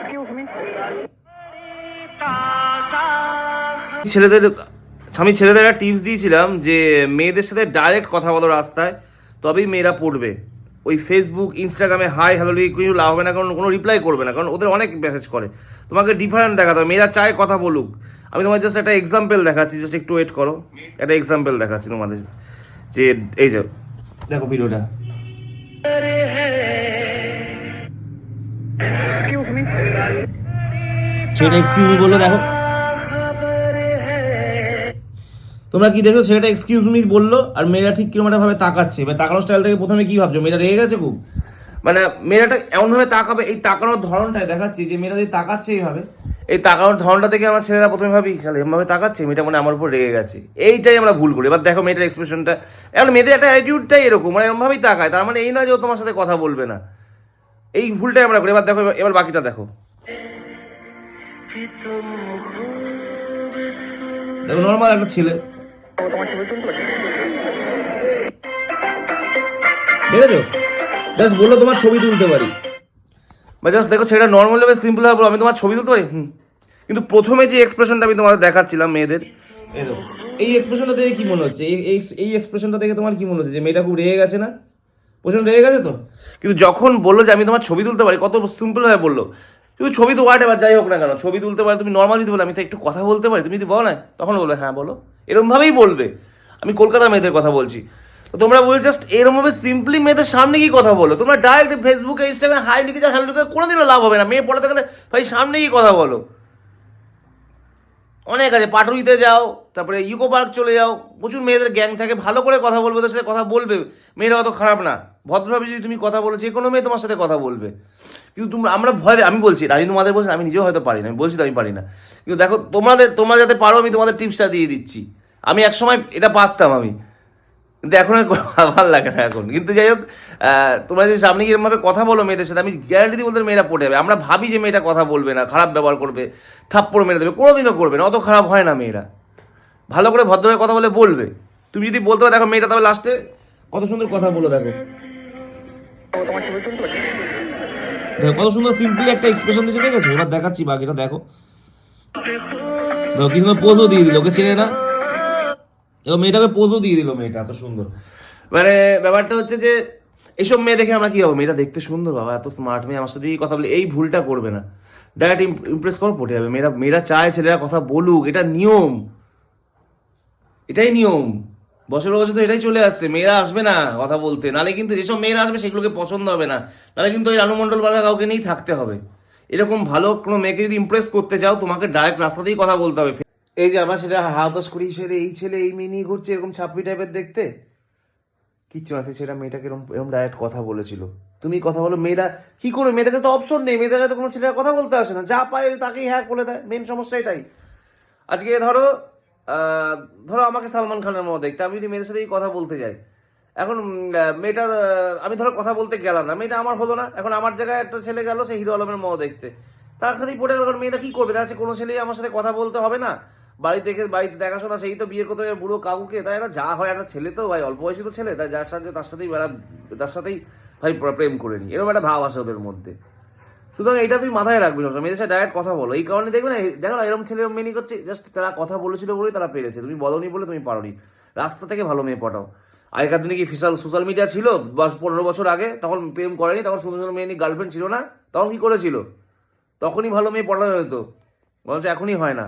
Excuse me. ছেলেদের আমি ছেলেদের একটা টিপস দিয়েছিলাম যে মেয়েদের সাথে ডাইরেক্ট কথা বলো রাস্তায় তবেই মেয়েরা পড়বে। ওই ফেসবুক ইনস্টাগ্রামে হাই হ্যালো লিখে কিছু লাভ হবে না কারণ কোনো রিপ্লাই করবে না কারণ ওদের অনেক মেসেজ করে। তোমাকে ডিফারেন্ট দেখাতে হবে মেয়েরা চায় কথা বলুক। আমি তোমার জাস্ট একটা এক্সাম্পল দেখাচ্ছি জাস্ট একটু ওয়েট করো। একটা এক্সাম্পল দেখাচ্ছি তোমাদের যে এই যে দেখো ভিডিওটা ছেলেটা এক্সকিউজ বলল দেখো। তোমরা কি দেখো ছেলেটা এক্সকিউজ মি বলল, আর মেয়েরা ঠিক কীরকম ভাবে তাকাচ্ছে। এবার তাকানোর স্টাইল থেকে প্রথমে কি ভাবছ? মেয়েটা রেগে গেছে খুব? মানে মেয়েরাটা এমনভাবে তাকাবে, এই তাকানোর ধরনটাই দেখাচ্ছি যে মেয়েরা যদি তাকাচ্ছে এইভাবে, এই তাকানোর ধরনটা দেখে আমার ছেলেরা প্রথমে ভাবি শালে এমনভাবে তাকাচ্ছে? মেয়েটা মানে আমার উপর রেগে গেছে। এইটাই আমরা ভুল করি। এবার দেখো মেয়েটার এক্সপ্রেশনটা এখন মেয়েদের একটা অ্যাটিটিউডটাই এরকম মানে এরকমভাবেই তাকায়। তার মানে এই নয় যে ও তোমার সাথে কথা বলবে না। এই ভুলটাই আমরা করি। এবার দেখো, এবার- বাকিটা দেখো। দেখো নর্মাল একটা ছেলে। দেখেছ? জাস্ট বলল তোমার ছবি তুলতে পারি। বা জাস্ট দেখো সেটা নর্মাল ভাবে সিম্পল ভাবে আমি তোমার ছবি তুলতে পারি? হুম। কিন্তু প্রথমে যে এক্সপ্রেশনটা আমি তোমাদের দেখাচ্ছিলাম মেয়েদের, এই এক্সপ্রেশনটা দেখে কি মনে হচ্ছে? এই- এই এক্সপ্রেশনটা দেখে তোমার কি মনে হচ্ছে? যে মেয়েটা খুব রেগে গেছে না? প্রচণ্ড রেগে গেছে তো? কিন্তু যখন বলল যে আমি তোমার ছবি তুলতে পারি, কত সিম্পল ভাবে বলল। শুধু ছবি তো ওয়ার্ড এবার যাই হোক না কেন, ছবি তুলতে পারি, তুমি নর্মাল যদি বলো, আমি তো একটু কথা বলতে পারি, তুমি যদি বলো না, তখন বলবে হ্যাঁ বলো। এরমভাবেই বলবে। আমি কলকাতার মেয়েদের কথা বলছি। তো তোমরা বলছো, জাস্ট এরমভাবে সিম্পলি মেয়েদের সামনে কি কথা বলো। তোমরা ডাইরেক্ট ফেসবুকে ইনস্টাগ্রামে হাই লিখে যাও হ্যালো লিখে কোনোদিনও লাভ হবে না। মেয়ে পড়াতে গেলে, ভাই, সামনে কি কথা বলো। অনেক আছে, পাটুরিতে যাও, তারপরে ইকো পার্ক চলে যাও, প্রচুর মেয়েদের গ্যাং থাকে, ভালো করে কথা বলবে, ওদের সাথে কথা বলবে, মেয়েরা অত খারাপ না। ভদ্রভাবে যদি তুমি কথা বলো, যে কোনো মেয়ে তোমার সাথে কথা বলবে। কিন্তু তোমরা, আমরা ভয় আমি বলছি আমি তোমাদের বলছি, আমি নিজেও হয়তো পারি না, আমি বলছি তো আমি পারি না। কিন্তু দেখো, তোমাদের, তোমরা যাতে পারো, আমি তোমাদের টিপসটা দিয়ে দিচ্ছি। আমি একসময় এটা পারতাম আমি। কিন্তু এখন আর ভালো লাগে না এখন। কিন্তু যাই হোক তোমরা যদি সামনে গিয়ে এরকমভাবে কথা বলো মেয়েদের সাথে, আমি গ্যারান্টি দিই বলতে মেয়েরা পড়ে যাবে। আমরা ভাবি যে মেয়েটা কথা বলবে না, খারাপ ব্যবহার করবে, থাপ্পড় মেরে দেবে, কোনোদিনও করবে না, অত খারাপ হয় না মেয়েরা। ভালো করে ভদ্রভাবে কথা বলে বলবে। তুমি যদি বলতে পারো, দেখো মেয়েটা তবে লাস্টে কত সুন্দর কথা বলো, দেখো। দেখো, কত সুন্দর সিম্পলি একটা এক্সপ্রেশন দিয়েছে এবার দেখাচ্ছি বাকিটা, দেখো। দেখো কি সুন্দর পোজও দিয়ে দিল, ওকে ছেড়ে না এবং মেয়েটাকে পোজও দিয়ে দিল মেয়েটা, এত সুন্দর। মানে ব্যাপারটা হচ্ছে যে এইসব মেয়ে দেখে আমরা কি হব মেয়েটা দেখতে সুন্দর, বাবা, এত স্মার্ট মেয়ে, আমার সাথে কথা বলে এই ভুলটা করবে না। ডাইরেক্ট ইমপ্রেস করো, পটে যাবে। মেয়েরা মেয়েরা চায় ছেলেরা কথা বলুক, এটা নিয়ম। এটাই নিয়ম। বছর বছর তো এটাই চলে আসছে, মেয়েরা আসবে না কথা বলতে। নালে কিন্তু যেসব মেয়েরা আসবে, সেগুলোকে পছন্দ হবে না। নালে কিন্তু ওই রানুমণ্ডল বাগা কাউকে নিয়েই থাকতে হবে। এরকম ভালো কোনো মেয়েকে যদি ইমপ্রেস করতে চাও, তোমাকে ডাইরেক্ট রাস্তাতেই কথা বলতে হবে। এই যে আমরা সেটা হাতস করি ছেলে এই ছেলে, এই মেয়ে নিয়ে ঘুরছে, এরকম ছাপড়ি টাইপের দেখতে? কিচ্ছু আছে সেটা মেয়েটাকে এরকম এরকম ডাইরেক্ট কথা বলেছিল। তুমি কথা বলো, মেয়েরা কি করে মেয়েদের তো অপশন নেই, মেয়েদের তো কোনো ছেলেরা কথা বলতে আসে না। যা পায় তাকেই হ্যাক বলে দেয়। মেন সমস্যা এটাই। আজকে ধরো ধরো আমাকে সালমান খানের মতো দেখতে। আমি যদি মেয়েদের সাথে এই কথা বলতে যাই। এখন মেয়েটা আমি ধরো কথা বলতে গেলাম না। মেয়েটা আমার হলো না। এখন আমার জায়গায় একটা ছেলে গেল, সে হিরো আলমের মতো দেখতে। তার সাথেই পড়ে গেল মেয়েটা কি করবে? যাচ্ছে কোনো ছেলেই আমার সাথে কথা বলতে হবে না। বাড়ি থেকে বাড়িতে দেখাশোনা, সেই তো বিয়ে করতে বুড়ো কাকুকে, তাই না? যা হয় একটা ছেলে তো ভাই, অল্প বয়সী তো ছেলে, তাই যার সাথে তার সাথেই তার সাথেই ভাই প্রেম করে নি এরকম একটা ভাব আসে ওদের মধ্যে। সুতরাং এটা তুই মাথায় রাখবি সবসময়। মেয়েদের সাথে ডাইরেক্ট কথা বলো। এই কারণে দেখবে না, দেখো না, এরকম ছেলে মেয়ে করছে জাস্ট তারা কথা বলেছিল বলেই তারা পেরেছে। তুমি বলনি বলে তুমি পারোনি। রাস্তা থেকে ভালো মেয়ে পটাও আগেকার দিনে কি ফিসাল সোশ্যাল মিডিয়া ছিল? দশ পনেরো বছর আগে তখন প্রেম করেনি, তখন সুন্দর সুন্দর মেয়ে নিয়ে গার্লফ্রেন্ড ছিল না? তখন কি করেছিল? তখনই ভালো মেয়ে পটানো হতো। বরঞ্চ এখনই হয় না।